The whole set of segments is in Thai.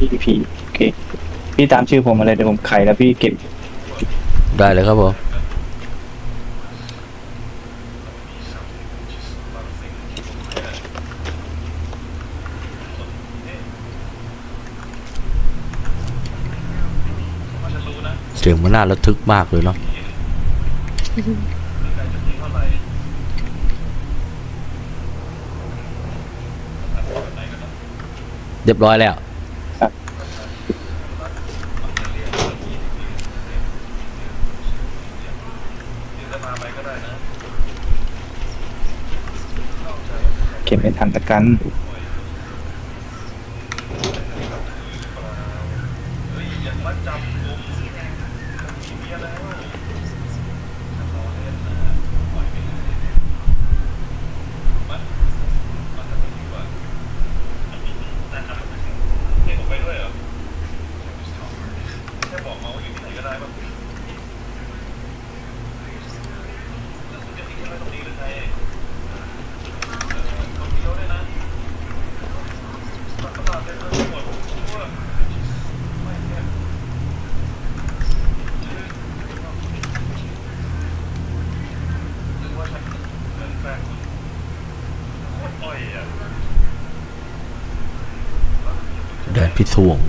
พี่พีโอเคพี่ตามชื่อผมมาเลยเดี๋ยวผมไขแล้วพี่เก็บได้เลยครับผมเสียงมันน่าระทึกมากเลยเนาะเรียบร้อยแล้ว เก็บไม่ทันตะกัน ให้ผมไปด้วยเหรอแค่บอกมาว่าอยู่ที่ไหนก็ได้ป่ะแล้วคุณจะทิ้งไว้ตรงนี้หรือไงเออคนเดียวด้วยนะตลาดเต็มไปหมดทั่วไม่แค่นึกว่าฉันเป็นแฟนคุณโคตรอ้อยอะ แดน พิศวง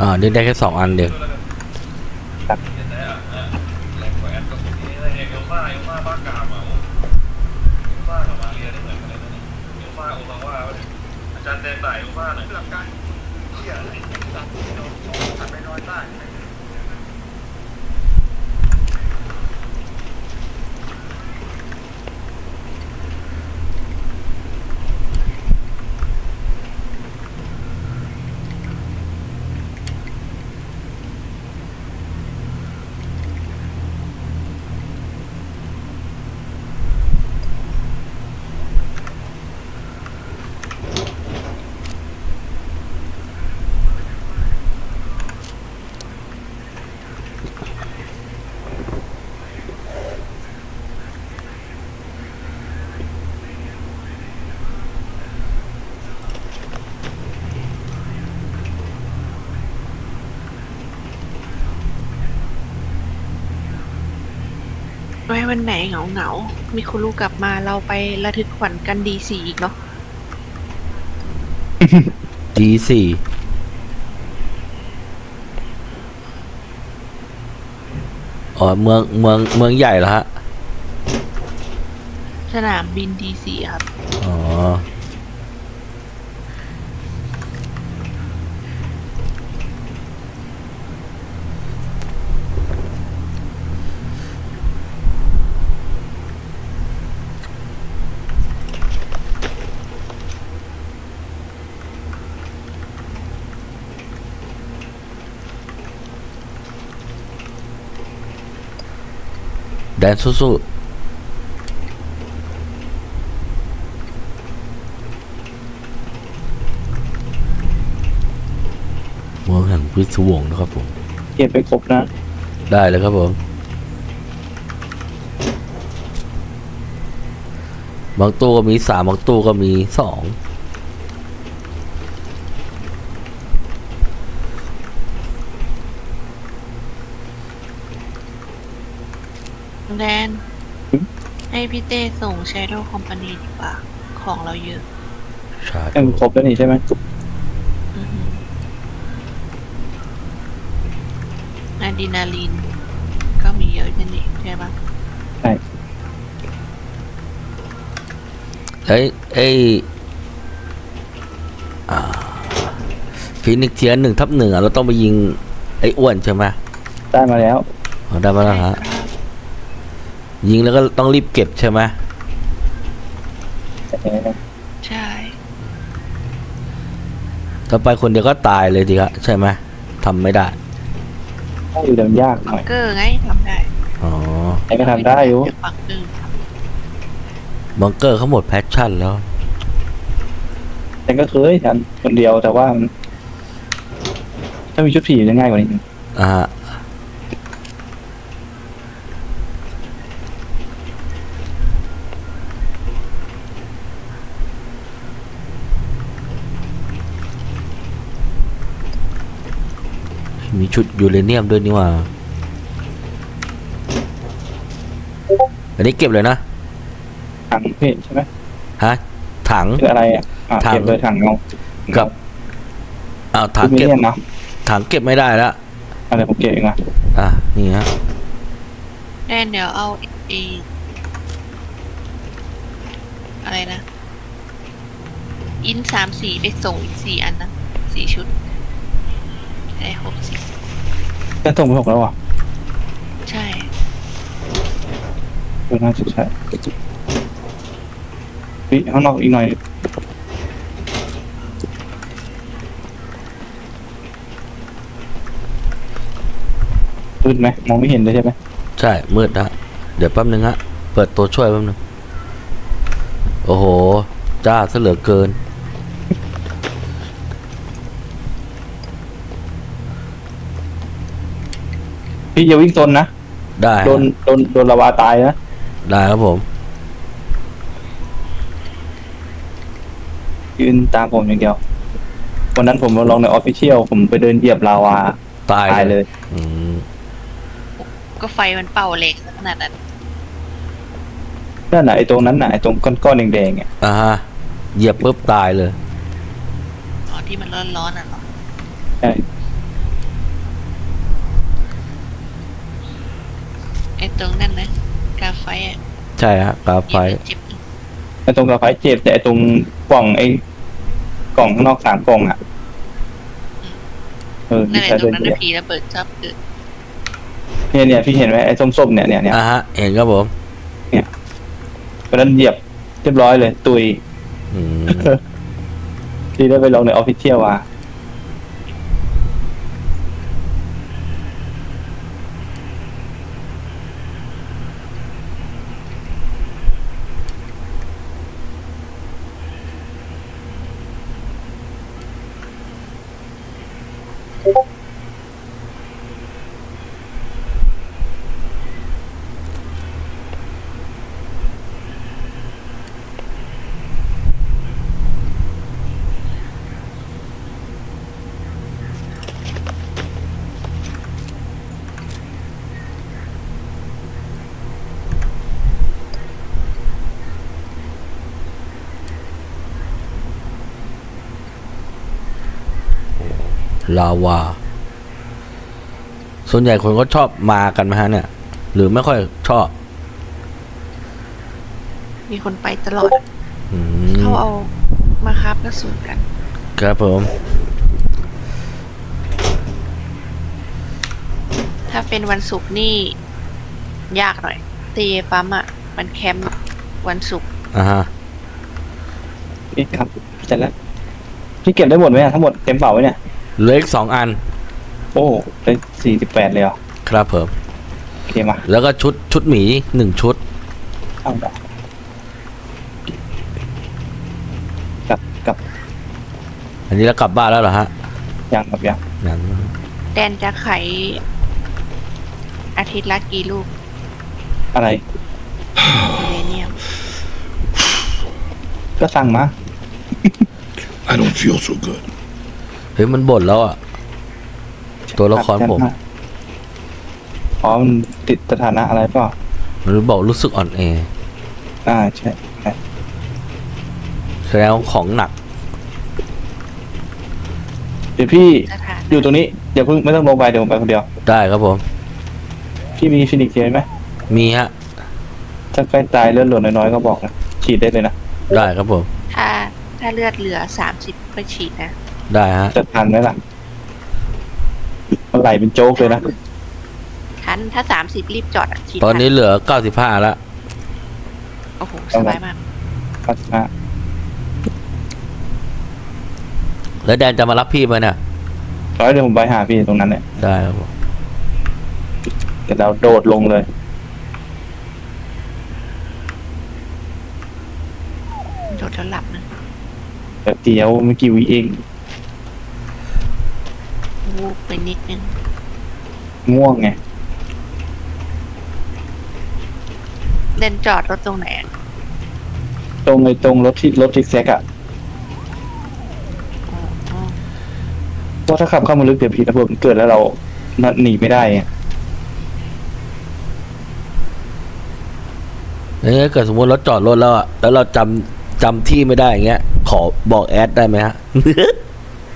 อ่านี่ได้แค่สองอันเดียวอาจา รย์แดงไหนว่าหน่อยหลักการเที่ยอะไรหลักที่เราถัดไปนอนได้ ไว้วันไหนเหงาเหงาๆมีคุณลูกกลับมาเราไประทึกขวัญกันดีสี่อีกเนาะ ดีสี่อ๋อเมืองเมืองเมืองใหญ่เหรอฮะ สนามบินดีสี่ครับ อ๋อ แดนสู้ๆเมืองแห่งพิศวงนะครับผม เก็บไปครบนะ ได้เลยครับผม บางตู้ก็มีสามบางตู้ก็มีสอง แดน ให้พี่เต้ส่ง Shadow Company ดีกว่า ของเราเยอะใช่ยังครบแล้วนี่ใช่ไหมอือหืออะดรีนาลีน ก็มีเยอะกันนี่ใช่ปะใช่เอ้ยเอ้ยอ่าฟินิกเทียนหนึ่งทับหนึ่งอะ เราต้องไปยิงไอ้อ้วนใช่ไหมได้มาแล้วอ๋อได้มาแล้วฮะ ยิงแล้วก็ต้องรีบเก็บใช่ไหมเออใช่ถ้าไปคนเดียวก็ตายเลยทีครับใช่ไหมทำไม่ได้ต้องอยู่เดินยากหบัน่งอยเกอร์ไงทำได้อ๋อไอ้ก็ทำได้อยู่เดี๋วบังเกอร์บังเกอร์เขาหมดแพชชั่นแล้วแต่ก็เคยทำคนเดียวแต่ว่ามันถ้ามีชุดผีจะง่ายกว่านี้อ่าฮะ มีชุดยูเรเนียมด้วยนี่หว่า อันนี้เก็บเลยนะ ถังเพจใช่ไหมฮะ ถังคืออะไรอะอะถัง เก็บเลยถังเงากับอ้าวถัถังงเก็บเก็บเนาะถังเก็บไม่ได้แล้วอะไรผมเก็บเองอะอะนี่ฮะแดนเดี๋ยวเอาไออะไรนะ อินสามสีไปส่งอีกสี่อันนะสี่ชุดได้ครบสิ จะส่งไปหกแล้วอะใช่ เออน่าจะใช่พี่ข้างนอกอีกหน่อย มืดไหมมองไม่เห็นเลยใช่ไหมใช่ มืดนะเดี๋ยวแป๊บนึงฮะ เปิดตัวช่วยแป๊บนึง โอ้โห จ้าซะเหลือเกิน พี่อย่าวิ่งโซนนะได้ฮะโดนโดนโดนละวาตายนะได้ครับผม ยืนตามผมอย่างเดียววันนั้นผมมาลองในออฟฟิเชียลผมไปเดินเหยียบลาวาตายตายเลย อืมก็ไฟมันเป่าเหล็กขนาดนั้นนั่นน่ะไอ้ตรงนั้นน่ะไอ้ตรงก้อนๆแดงๆอะอ่าฮะเหยียบปุ๊บตายเลย อ๋อที่มันร้อนๆอะเหรอใช่ ตรงนั่นนะกาไฟอะใช่ฮะกราฟไฟเจ็บไอ้ตรงกระไฟเจ็บแต่ไอ้ตรงกล่องไอ้กล่องข้างนอกสามกล่องอะเออนั่ที่นแหละใช้ตรเดิงนนั้นเหยียนะบผีระเบิดชอบเกิดเนี่ยเนี่ยพี่เห็นไหมไอ้ส้มๆเนี่ยเนี่ยเนี่ยอ่าฮะเห็นครับผมวันนั้นเหยียบเรียบร้อยเลย ตุยอืม ที่ได้ไปลองในออฟฟิเชียลว่า ลาวา ส่วนใหญ่คนก็ชอบมากันไหมฮะเนี่ย หรือไม่ค่อยชอบ มีคนไปตลอดอืมเขาเอามาครับกระสุนกัน ครับผม ถ้าเป็นวันศุกร์นี่ ยากหน่อยตีปั๊มอะ มันแคมป์วันศุกร์อ่าฮะ นี่ครับเสร็จแล้วพี่เก็บได้หมดไหมอะทั้งหมดเต็มเป่าไหมเนี่ย เหลืออีกสองอัน โอ้เป็นสี่สิบแปดเลยเหรอครับผมโอเคมาแล้วก็ชุดชุดหมีหนึ่งชุด เอาละกลับกลับอันนี้แล้วกลับบ้านแล้วเหรอฮะยังกับยังยังแดนจะไขอาทิตย์ละกี่ลูกอะไรยูเรเนียมก็สั่งมา I don't feel so good. เฮ้ยมันบ่นแล้วอะ ตัวละครผม อ๋อมันติดสถานะอะไรเปล่ามันบอกรู้สึกอ่อนแอ อ่าใช่ใช่แสดงว่าของหนัก เดี๋ยวพี่สถานะอยู่ตรงนี้อย่าเพิ่งไม่ต้องลงไปเดี๋ยวผมไปคนเดียว ได้ครับผม พี่มีฟินิกเจไหมมีฮะ ถ้าใกล้ตายเลือดหล่นน้อยๆก็บอกนะฉีดได้เลยนะ ได้ครับผม ถ้าถ้าเลือดเหลือสามสิบก็ฉีดนะ ได้ฮะ จะทันไหมล่ะมันไหลเป็นโจ๊กเลยนะทันทันถ้าสามสิบรีบจอดอะฉีดตอนนี้ทัเหลือเก้าสิบห้าแล้วโอ้โหสบายมาก พัฒนาแล้วแดนจะมารับพี่ไหมเนี่ยร้อยเดี๋ยวผมไปหาพี่ตรงนั้นเนี่ยได้ครับผมเดี๋ยวเราโดดลงเลย โดดแล้วหลับนะเดี๋ยวเดียวไม่กี่วิเอง วูบไปนิดนึงง่วงไงเล่นจอดรถตรงไหนอะตรงไอ้ตรงรถที่รถทิกแซกอะอ๋ออ๋อเพราะถ้าขับเข้ามาลึกเดี๋ยวพี่ระเบิดมันเกิดแล้วเราหนีไม่ได้ไงแล้วถ้าเกิดสมมติรถจอดรถแล้วอะแล้วเราจำจำที่ไม่ได้อย่างเงี้ย ขอบอกแอดได้ไหมฮะ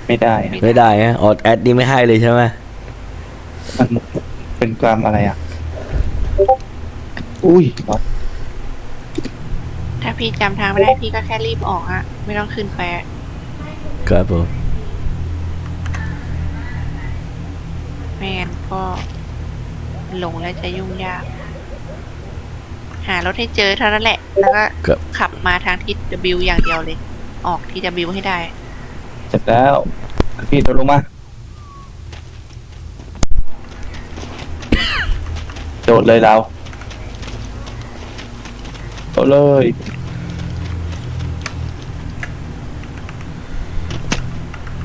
ไม่ได้อะไม่ได้ฮะออดแอดนี่ไม่ให้เลยใช่ไหมมันเป็นความอะไรอะอุ้ยถ้าพี่จำทางไม่ได้พี่ก็แค่รีบออกอะไม่ต้องขึ้นไปอะครับผมไม่งั้นก็หลงแล้วจะยุ่งยาก หารถให้เจอเท่านั้นแหละ แล้วก็ครับขับมาทางทิศ W อย่างเดียวเลย ออกที่ W ให้ได้ เสร็จแล้ว พี่โดดลงมา โดดเลยเราโดดเลย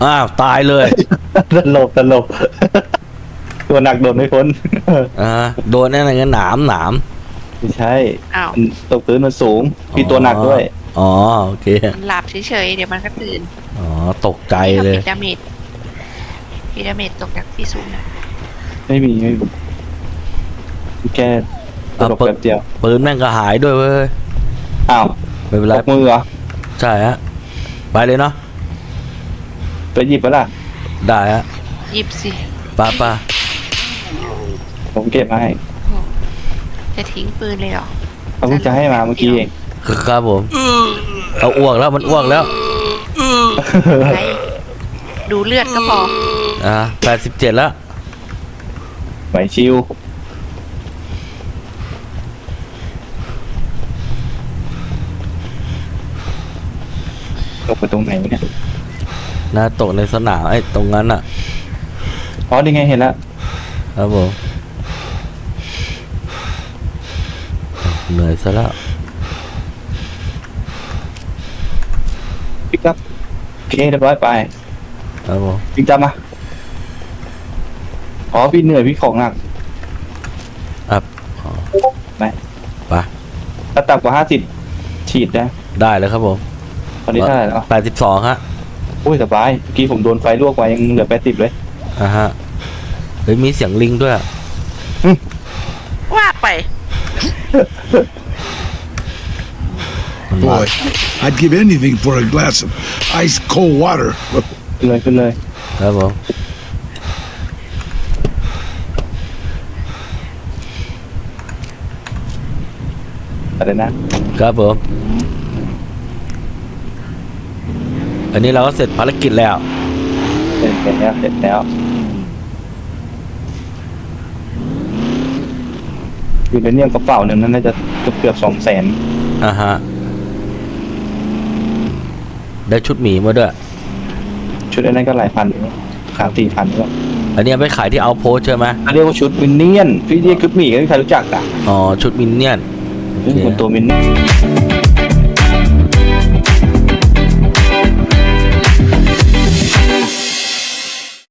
อ้าว ตายเลย ตลกตลก ตัวหนักโดดไม่พ้น อ่า โดนนั่นไงหนามหนาม ไม่ใช่อ้าว มันตกพื้นมันสูง พี่ตัวหนักด้วย อ๋อ โอเค มันหลับเฉยๆ เดี๋ยวมันก็ตื่นอ๋อ ตกใจเลยพีดาเมจพีดาเมจตกจากที่สูงนะไม่มีไม่มีแค่ตลกอะเปิดแบบเดียวปืนแม่งก็หายด้วยเว้ยอ้าวไม่เป็นตไรกมือเหรอใช่ฮะไปเลยเนาะไปหยิบปะล่ะได้ฮะหยิบสิป้าป้าผมเก็บมาให้จะทิ้งปืนเลยเหรอเขาเพิ่งจะให้มาเมื่อกี้เองครับผมเอาอ้วกแล้วมันอ้วกแล้ว ไปดูเลือดก็พอ อ่าแปดสิบเจ็ดแล้ว ไหวชิวตกไปตรงไหนวะเนี่ยนะตกในสนามไอ้ตรงนั้นอะ อ๋อนี่ไงเห็นแล้ว ครับผมเหนื่อยซะแล้ว ปิกอัพโอ เคเรียบร้อยไปครับผมปิกจับมาอ๋อพี่เหนื่อยพี่ของหนักอัพอ๋อไปไปถ้าต่ำกว่าห้าสิบฉีดนะได้เลยครับผมตอนนี้เท่าไหร่แล้วแปดสิบสองฮะอุ้ยสบายเมื่อกี้ผมโดนไฟลวกไปยังเหลือแปดสิบเลย อ่าฮะเฮ้ยมีเสียงลิงด้วยอะว่าไปมันมา Boy, I'd give anything for a glass of ice cold water. ขึ้นเลยขึ้นเลยครับผมอะไรนะครับผม อันนี้เราก็เสร็จภารกิจแล้ว เสร็จแล้วเสร็จแล้วยูเรเนียมกระเป๋าหนึ่งนั้นน่าจะเกือบเกือบสองแสนอ่าฮะ ได้ชุดหมีมาด้วย ชุดอันนั้นก็หลายพันอยู่สามสี่พันก็อันนี้เอาไปขายที่เอาโพสใช่ไหมเขาเรียกว่าชุดมินเนี่ยนพี่เรียกชุดหมีก็ไม่มีใครรู้จักอะอ๋อชุดมินเนี่ยนโอเคเป็นตัวมินเนี่ยน